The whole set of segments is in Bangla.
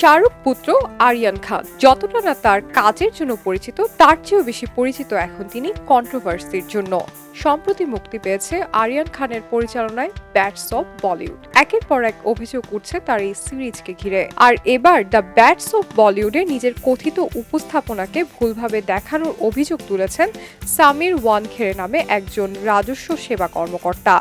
শাহরুখ পুত্র আরিয়ান খান। যতটা না তার কাজের জন্য পরিচিত, তার চেয়েও বেশি পরিচিত এখন তিনি কন্ট্রোভার্সির জন্য। সম্প্রতি মুক্তি পেয়েছে আরিয়ান খানের পরিচালনায় ব্যাটস অফ বলিউড একের পর এক অভিযোগ উঠছে তার এই সিরিজকে ঘিরে। আর এবার দ্য ব্যাটস অফ বলিউডে নিজের কথিত উপস্থাপনাকে ভুলভাবে দেখানোর অভিযোগ তুলেছেন সামির ওয়ানখেরে নামে একজন রাজস্ব সেবা কর্মকর্তা।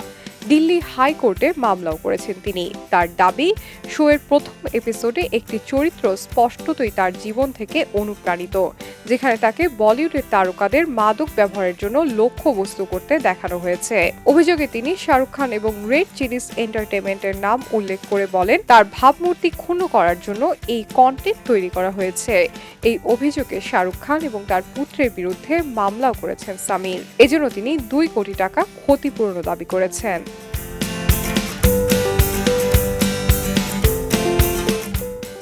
দিল্লি হাইকোর্টে মামলাও করেছেন তিনি। তার দাবি, শোয়ের প্রথম এপিসোডে একটি চরিত্র স্পষ্টতই তার জীবন থেকে অনুপ্রাণিত, যেখানে তাকে বলিউডের তারকাদের মাদক ব্যবহারের জন্য লক্ষ্যবস্তু করতে দেখানো হয়েছে। অভিযোগে তিনি শাহরুখ খান এবং রেড চিলিস এন্টারটেনমেন্টের নাম উল্লেখ করে বলেন, তার ভাবমূর্তি ক্ষুণ্ণ করার জন্য এই কন্টেন্ট তৈরি করা হয়েছে। এই অভিযোগে শাহরুখ খান এবং তার পুত্রের বিরুদ্ধে মামলাও করেছেন সামির। এজন্য তিনি দুই কোটি টাকা ক্ষতিপূরণ দাবি করেছেন।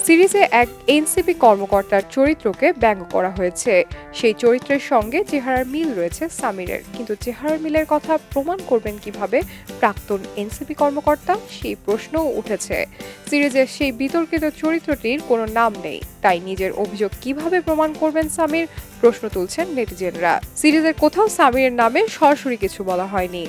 সিরিজে এক এনসিপি কর্মকর্তার চরিত্রকে ব্যঙ্গ করা হয়েছে। সেই চরিত্রের সঙ্গে চেহারার মিল রয়েছে সামিরের। কিন্তু চেহারার মিলের কথা প্রমাণ করবেন কীভাবে প্রাক্তন এনসিপি কর্মকর্তা সেই প্রশ্নও উঠেছে। সিরিজের সেই বিতর্কিত চরিত্রটির কোনো নাম নেই। তাই নিজের অভিযোগ কীভাবে প্রমাণ করবেন সামির, প্রশ্ন তুলছেন নেটিজেনরা। সিরিজের কোথাও সামিরের নামে সরাসরি কিছু বলা হয়নি।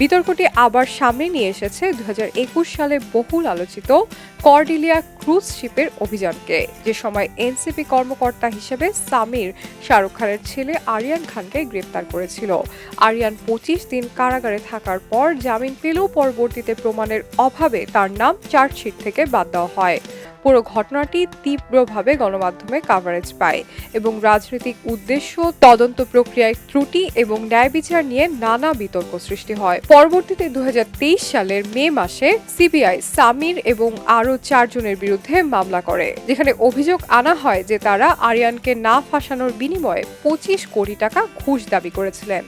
বিতর্কটি আবার সামনে নিয়ে এসেছে দুহাজার একুশ সালে বহুল আলোচিত কর্ডিলিয়া ক্রুজ শিপের অভিযানকে। যে সময় এনসিপি কর্মকর্তা হিসেবে সামির শাহরুখ খানের ছেলে আরিয়ান খানকে গ্রেপ্তার করেছিল। আরিয়ান পঁচিশ দিন কারাগারে থাকার পর জামিন পেলেও পরবর্তীতে প্রমাণের অভাবে তার নাম চার্জশিট থেকে বাদ দেওয়া হয়। পুরো ঘটনাটি তীব্রভাবে গণমাধ্যমে কাভারেজ পায় এবং রাজনৈতিক উদ্দেশ্য, তদন্ত প্রক্রিয়ায় ত্রুটি এবং ন্যায় বিচার নিয়ে নানা বিতর্ক সৃষ্টি হয়। পরবর্তীতে দু হাজার তেইশ সালের মে মাসে সিবিআই সামির এবং আরও চারজনের বিরুদ্ধে মামলা করে, যেখানে অভিযোগ আনা হয় যে তারা আরিয়ানকে না ফাঁসানোর বিনিময়ে পঁচিশ কোটি টাকা ঘুষ দাবি করেছিলেন।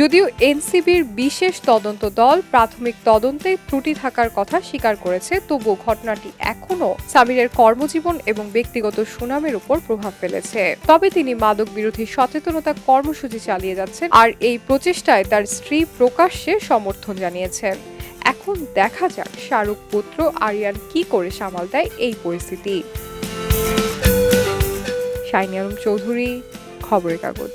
যদিও এনসিবির বিশেষ তদন্ত দল প্রাথমিক তদন্তে ত্রুটি থাকার কথা স্বীকার করেছে, তবুও ঘটনাটি এখনও সামিরের কর্মজীবন এবং ব্যক্তিগত সুনামের উপর প্রভাব ফেলেছে। তবে তিনি মাদক বিরোধী সচেতনতা কর্মসূচি চালিয়ে যাচ্ছেন আর এই প্রচেষ্টায় তার স্ত্রী প্রকাশ্যে সমর্থন জানিয়েছেন। এখন দেখা যাক শাহরুখ পুত্র আরিয়ান কি করে সামাল দেয় এই পরিস্থিতি। শাইনি আলম চৌধুরী, খবরের কাগজ।